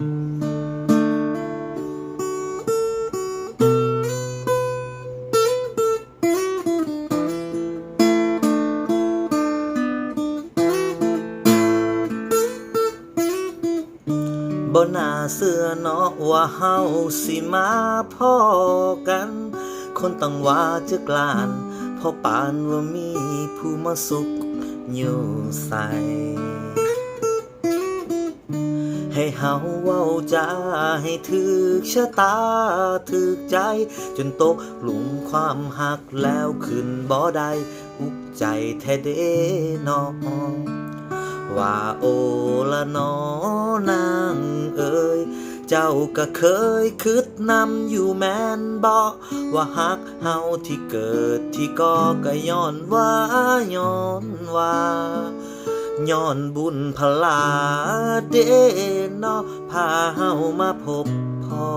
บ่น่าเชื่อเนาะว่าเฮาสิมาพ่อกัน คนต้องว่าจะกลานเพอปานว่ามีผู้มาสุขอยู่ใส่ ให้เฮาเว้าจาให้ถึกชะตาถึกใจ จนตกหลุมความหักแล้วขึ้นบ่ได้อุกใจแท้เด้น้องว่าโอละนอนางเอ่ยเจ้าก็เคยคิดนำอยู่แม่นบอกว่าฮักเฮาที่เกิดที่ก็ก็ย้อนว่าย้อนว่า ย้อนบุญพลาเดนาะพาเฮามาพบพ่อ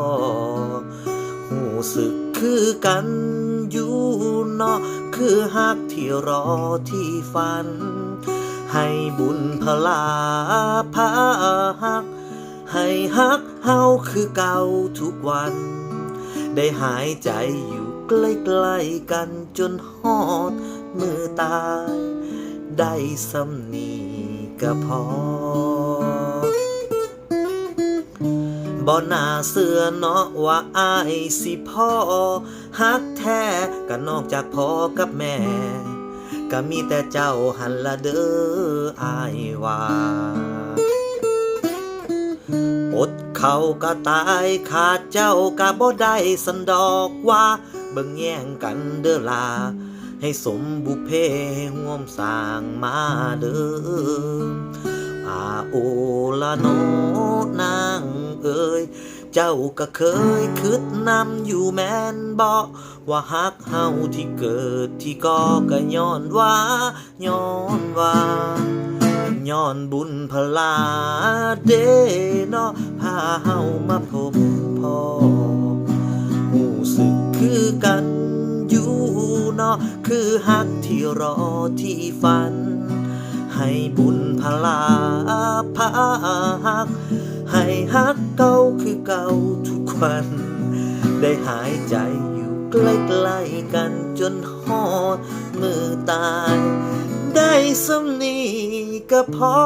หูสึกคือกันอยู่เนาะคือฮักที่รอที่ฝัน ให้บุญพลาพาฮัก ให้ฮักเฮาคือเก่าทุกวัน ได้หายใจอยู่ใกล้ๆกันจนฮอดมือตาย ได้สำนี ก็พอบ่นาเสือเนาะว่าอายสิพ่อฮักแท้ก็นอกจากพ่อกับแม่ ก็มีแต่เจ้าหันละเด้ออายว่าอดเขาก็ตายขาดเจ้าก็บ่ได้สันดอกว่า เบิ่งแย่งกันเด้อลา ให้สมบุพเพห่วมสร้างมาเด้ออาโอละโนนางเอ่ยเจ้าก็เคยคิดนำอยู่แม่นบอกว่าฮักเฮาที่เกิดที่ก็ก็ย้อนว่าย้อนว่าย้อนบุญพลาเดเนาะพาเฮามาพบพ่อ คือฮักที่รอที่ฝัน ให้บุญพลาพาฮัก ให้ฮักเก่าคือเก่าทุกวัน ได้หายใจอยู่ใกล้ๆกันจนฮอดมือตาย ได้สำนีก็พอ